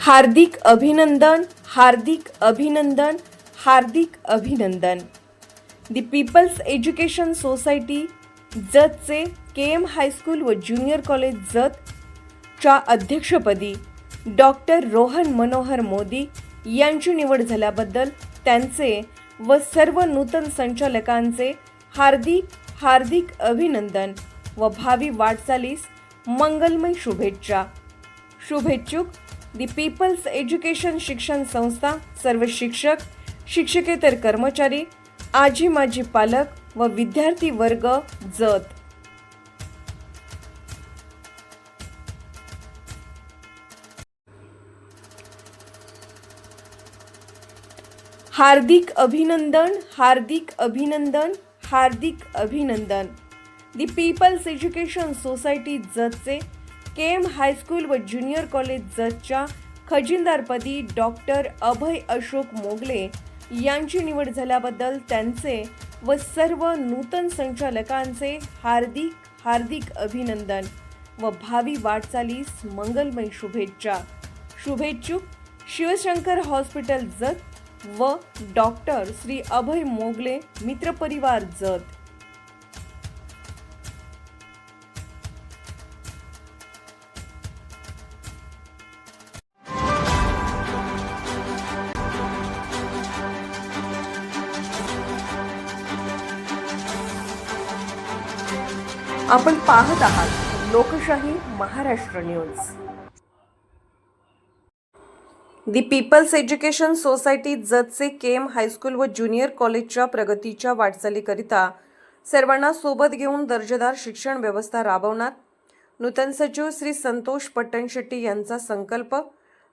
हार्दिक अभिनंदन हार्दिक अभिनंदन हार्दिक अभिनंदन. दी पीपल्स एज्युकेशन सोसायटी जतचे के एम हायस्कूल व ज्युनियर कॉलेज जत च्या अध्यक्षपदी डॉक्टर रोहन मनोहर मोदी यांची निवड झाल्याबद्दल त्यांचे व सर्व नूतन संचालकांचे हार्दिक हार्दिक अभिनंदन व भावी वाटचालीस मंगलमय शुभेच्छा. शुभेच्छुक दी पीपल्स एज्युकेशन शिक्षण संस्था सर्व शिक्षक शिक्षकेतर कर्मचारी आजी माजी पालक व विद्यार्थी वर्ग जत. हार्दिक अभिनंदन हार्दिक अभिनंदन हार्दिक अभिनंदन. दी पीपल्स एज्युकेशन सोसायटी जतचे के एम हायस्कूल व ज्युनियर कॉलेज जतच्या खजिनदारपदी डॉक्टर अभय अशोक मोगले यांची निवड झाल्याबद्दल त्यांचे व सर्व नूतन संचालकांचे हार्दिक हार्दिक अभिनंदन व भावी वाटचालीस मंगलमय शुभेच्छा. शुभेच्छुक शिवशंकर हॉस्पिटल जत व डॉक्टर श्री अभय मोगले मित्रपरिवार जत. आपण पाहत आहात Lokshahi Maharashtra news. The people's education society जतचे K M high school व ज्युनियर कॉलेजच्या प्रगतीच्या वाटचालीकरिता सर्वांना सोबत घेऊन दर्जेदार शिक्षण व्यवस्था राबवणार नूतन सचिव श्री संतोष पट्टणशेट्टी यांचा संकल्प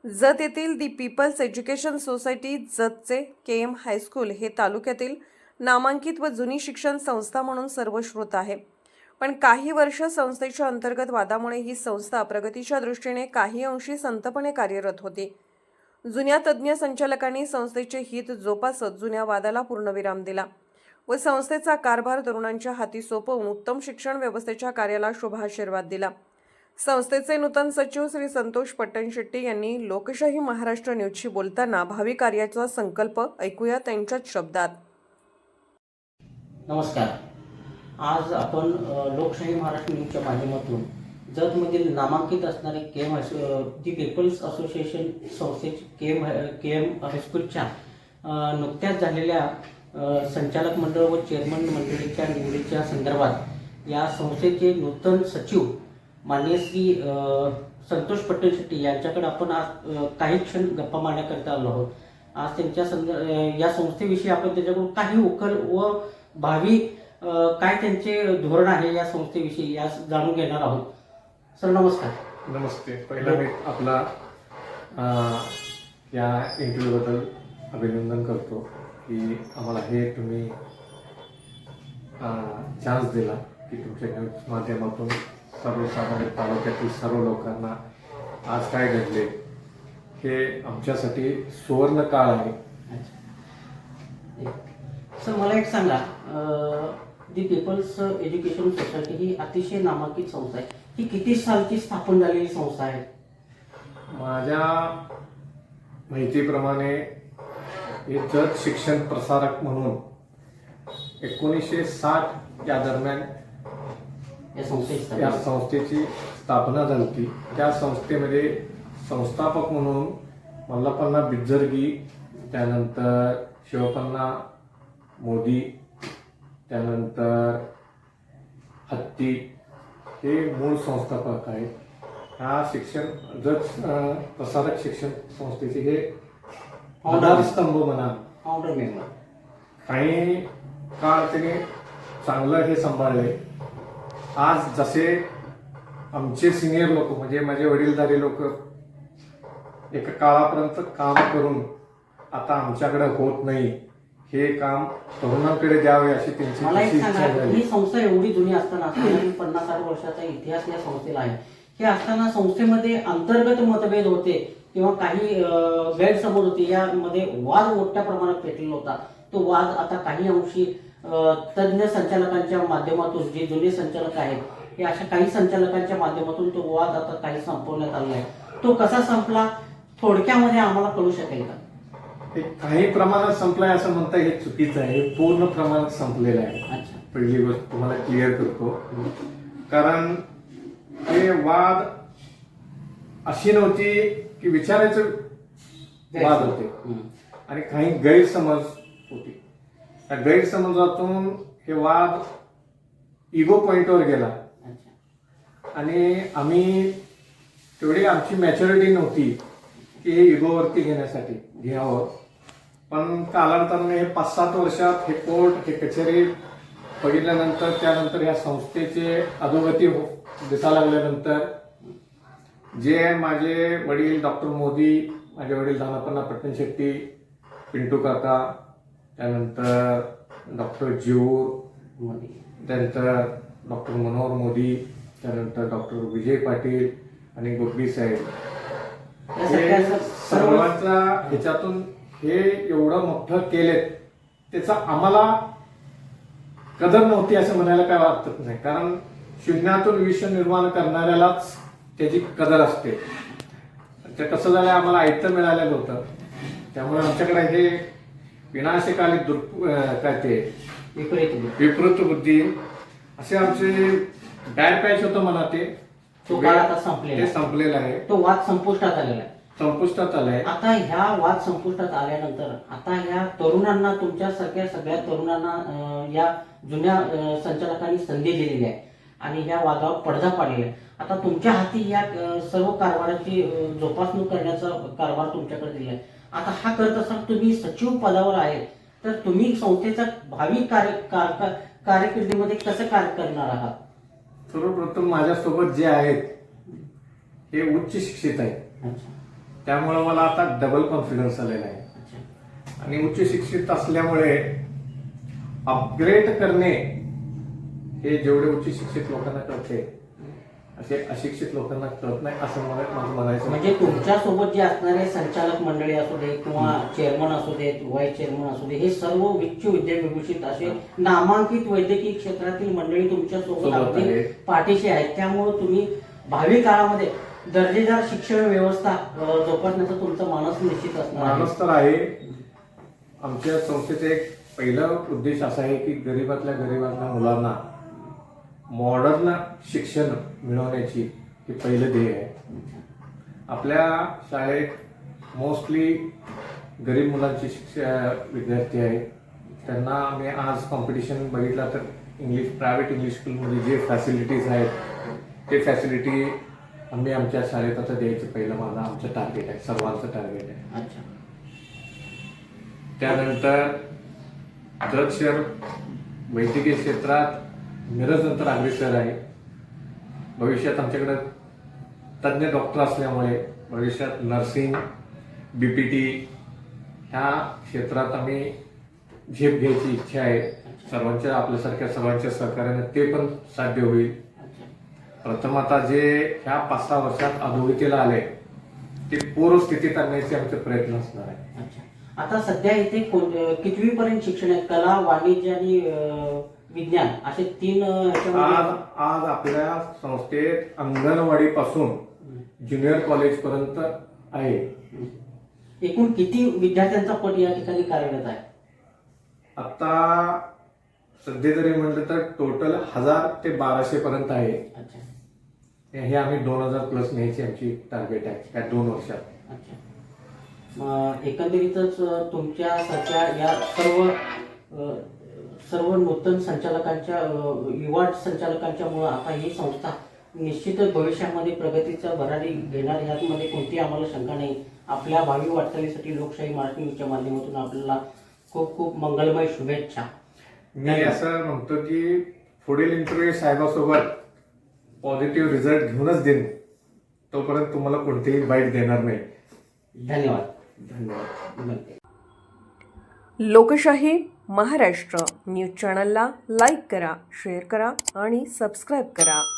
जत येथील दी पीपल्स एज्युकेशन सोसायटी जतचे के एम हायस्कूल हे तालुक्यातील नामांकित व जुनी शिक्षण संस्था म्हणून सर्वश्रुत आहे. पण काही वर्ष संस्थेच्या अंतर्गत वादामुळे ही संस्था प्रगतीच्या दृष्टीने काही अंशी संतपणे कार्यरत होती. जुन्या तज्ज्ञ संचालकांनी संस्थेचे हित जोपासत जुन्या वादाला पूर्णविराम दिला व संस्थेचा कारभार तरुणांच्या हाती सोपवून उत्तम शिक्षण व्यवस्थेच्या कार्याला शुभाशीर्वाद दिला. संस्थेचे नूतन सचिव श्री संतोष पट्टणशेट्टी यांनी लोकशाही महाराष्ट्र न्यूजशी बोलताना भावी कार्याचा संकल्प ऐकूया त्यांच्याच शब्दात. नमस्कार. आज आपण लोकशाही महाराष्ट्र न्यूजच्या माध्यमातून जतमधील नामांकित असणारे K M high school the people's association संस्थेचे के एम के एम हायस्कूलच्या नुकत्याच झालेल्या संचालक मंडळ व चेअरमन मंडळीच्या निवडीच्या संदर्भात या संस्थेचे नूतन सचिव माननीय श्री संतोष पटेल शेट्टी यांच्याकडे आपण आज काही क्षण गप्पा मारण्याकरिता आलो आहोत. आज त्यांच्या संदर्भ या संस्थेविषयी आपण त्याच्याकडून काही उकल व भावी काय त्यांचे धोरण आहे या संस्थेविषयी या जाणून घेणार आहोत. सर नमस्कार. नमस्ते. पहिला मी आपला या इंटरव्ह्यूबद्दल अभिनंदन करतो की आम्हाला हे तुम्ही चान्स दिला की तुमच्या न्यूज माध्यमातून सर्वसामान्य तालुक्यातील सर्व लोकांना आज काय घडले हे आमच्यासाठी सुवर्ण काळ आहे. सर मला एक सांगा. दी पीपल्स एज्युकेशन सोसायटी ही अतिशय नामांकित संस्था आहे. ही किती सालची स्थापन झालेली संस्था आहे? माझ्या माहितीप्रमाणे हे जत शिक्षण प्रसारक म्हणून एकोणीसशे साठ या दरम्यान या संस्थेची या. संस्थेची स्थापना झाली त्या संस्थेमध्ये संस्थापक म्हणून मल्लपन्ना बिज्जरगी त्यानंतर शिवपन्ना मोदी त्यानंतर हत्ती हे मूळ संस्थापक आहेत. ह्या शिक्षण अं, प्रसारक शिक्षण संस्थेचे हे आधारस्तंभ म्हणा. फाउंडर काही काळ त्याने चांगलं हे सांभाळलंय आज जसे आमचे सिनियर लोक म्हणजे माझे वडीलधारी लोक एका काळापर्यंत काम करून आता आमच्याकडे होत नाही. हे काम तरुणांकडे द्यावे अशी त्यांची मला एक तशी इच्छा सांगा झाली. ही संस्था एवढी जुनी असताना साधारण पन्नास साठ वर्षाचा इतिहास या संस्थेला आहे. हे असताना संस्थेमध्ये अंतर्गत मतभेद होते किंवा काही अं, गैरसमज होते यामध्ये वाद मोठ्या प्रमाणात पेटलेला होता. तो वाद आता काही अंशी अं, तज्ज्ञ संचालकांच्या माध्यमातून जे जुने संचालक आहेत हे अशा काही संचालकांच्या माध्यमातून तो वाद आता काही संपवण्यात आलेला आहे. तो कसा संपला थोडक्यामध्ये आम्हाला कळू शकेल का? हे काही प्रमाणात संपलंय असं म्हणता हे चुकीचं आहे. पूर्ण प्रमाणात संपलेलं आहे. पहिली गोष्ट तुम्हाला क्लिअर करतो. कारण हे वाद अशी नव्हती की विचारायचं वाद होते. आणि काही गैरसमज होती. त्या गैरसमजातून हे वाद इगो पॉइंटवर गेला. आणि आम्ही तेवढी आमची मॅच्युरिटी नव्हती की हे इगोवरती घेण्यासाठी. घ्यावं पण कालांतराने हे पाच सात वर्षात हे कोर्ट हे कचेरी बघितल्यानंतर त्यानंतर या संस्थेचे अधोगती हो दिसायला लागल्यानंतर जे माझे वडील डॉक्टर मोदी माझे वडील दानापन्ना पट्टण शेट्टी पिंटू काका त्यानंतर डॉक्टर मोदी त्यानंतर डॉक्टर मनोहर मोदी त्यानंतर डॉक्टर विजय पाटील आणि गोपी साहेब. सर्वांचा ह्याच्यातून हे एवढं मोठं केलेत त्याचा आम्हाला कदर नव्हती असं म्हणायला काय वाटत नाही. कारण शून्यातून विश्व निर्माण करणाऱ्यालाच त्याची कदर असते. ते कसं झालं आम्हाला आयतं मिळालेलं होतं. त्यामुळे आमच्याकडे हे विनाशकाली दुर् काय ते विपरीत बुद्धी. विकृत बुद्धी असे आमचे बॅड पॅच होतं म्हणा ते. तो काळ आता संपलेला ते आहे. संपलेलं आहे. तो वाद संपुष्टात आलेला आहे. संपुष्टात आलंय. आता ह्या वाद संपुष्टात आल्यानंतर आता ह्या तरुणांना तुमच्यासारख्या सगळ्या तरुणांना अं, या जुन्या अं, संचालकांनी संधी दिलेली आहे. आणि ह्या वादावर पडदा पाडलेला आहे. आता तुमच्या हाती या अं, सर्व कारभाराची अं, जोपासणूक करण्याचा कारभार तुमच्याकडे दिला आहे. आता हा करत असताना तुम्ही सचिव पदावर आहे. तर तुम्ही संस्थेचा भावी कार्य कार- कार- कारकिर्दीमध्ये कसं कार्य करणार आहात? सर्वप्रथम माझ्यासोबत जे आहेत हे उच्च शिक्षित आहेत. अच्छा. त्यामुळे मला आता डबल कॉन्फिडन्स आलेला आहे. आणि उच्च शिक्षित असल्यामुळे अपग्रेड करणे हे जेवढे उच्च शिक्षित लोकांना कळते असे अशिक्षित लोकांना कळत नाही असं मला माझं म्हणायचं म्हणजे तुमच्यासोबत जे असणारे संचालक मंडळी असू दे किंवा चेअरमन असू देत व्हाईस चेअरमन असू दे हे सर्व विच्च विद्याविभूषित असे नामांकित वैद्यकीय क्षेत्रातील मंडळी तुमच्यासोबत. पाठीशी आहेत. त्यामुळे तुम्ही भावी काळामध्ये दर्जेदार शिक्षण व्यवस्था जोपासण्याचा तुमचा मानस निश्चित असणार तर आहे. आमच्या संस्थेचा एक पहिला उद्देश असा आहे की गरीबातल्या गरीबातल्या मुलांना मॉडर्न शिक्षण मिळवण्याची हे पहिलं ध्येय आहे. आपल्या शाळेत मोस्टली गरीब मुलांचे शिक्ष विद्यार्थी आहेत. त्यांना आम्ही आज कॉम्पिटिशन बघितला तर इंग्लिश प्रायव्हेट इंग्लिश स्कूलमध्ये जे फॅसिलिटीज आहेत ते फॅसिलिटी आम्ही आमच्या शाळेत आता द्यायचं पहिलं माझं आमचं टार्गेट आहे सर्वांचं टार्गेट आहे. अच्छा. त्यानंतर जत शहर वैद्यकीय क्षेत्रात मिरज नंतर अग्रेसर आहे. भविष्यात आमच्याकडे तज्ज्ञ डॉक्टर असल्यामुळे भविष्यात नर्सिंग बीपीटी ह्या क्षेत्रात आम्ही झेप घ्यायची इच्छा आहे. सर्वांच्या आपल्यासारख्या सर्वांच्या सहकार्याने ते पण साध्य होईल. प्रथम आता जे ह्या पाच सहा वर्षात अधोगतीला आले ते पूर्वस्थितीत आणण्याचे आमचे प्रयत्न असणार आहे अच्छा. आता सध्या इथे कितवी पर्यंत शिक्षण आहे कला वाणिज्य आणि विज्ञान असे तीन आज आज आपल्या संस्थेत अंगणवाडी पासून ज्युनियर कॉलेज पर्यंत आहे. एकूण किती विद्यार्थ्यांचा पट या ठिकाणी कार्यरत आहे? आता सध्या जरी म्हटलं तर टोटल हजार ते बाराशे पर्यंत आहे. अच्छा. हे आम्ही दोन हजार प्लस न्यायची आमची टार्गेट आहे या दोन वर्षात. अच्छा. मग एकंदरीतच अं, तुमच्यासारख्या या सर्व अं, सर्व नूतन संचालकांच्या अं, युवा संचालकांच्या मुळे आता ही संस्था निश्चितच भविष्यामध्ये प्रगतीचा भरारी घेणार यामध्ये कोणती आम्हाला शंका नाही. आपल्या भावी वाटचालीसाठी लोकशाही मराठी न्यूजच्या माध्यमातून आपल्याला खूप खूप मंगलमय शुभेच्छा. मी असं म्हणतो की पुढील इंटरव्ह्यू साहेबासोबत पॉझिटिव्ह रिझल्ट घेऊनच देईन. तोपर्यंत तुम्हाला कोणतेही बाईट देणार नाही. धन्यवाद. धन्यवाद. धन्यवाद लोकशाही महाराष्ट्र. न्यूज चॅनलला लाईक करा शेअर करा आणि सबस्क्राईब करा.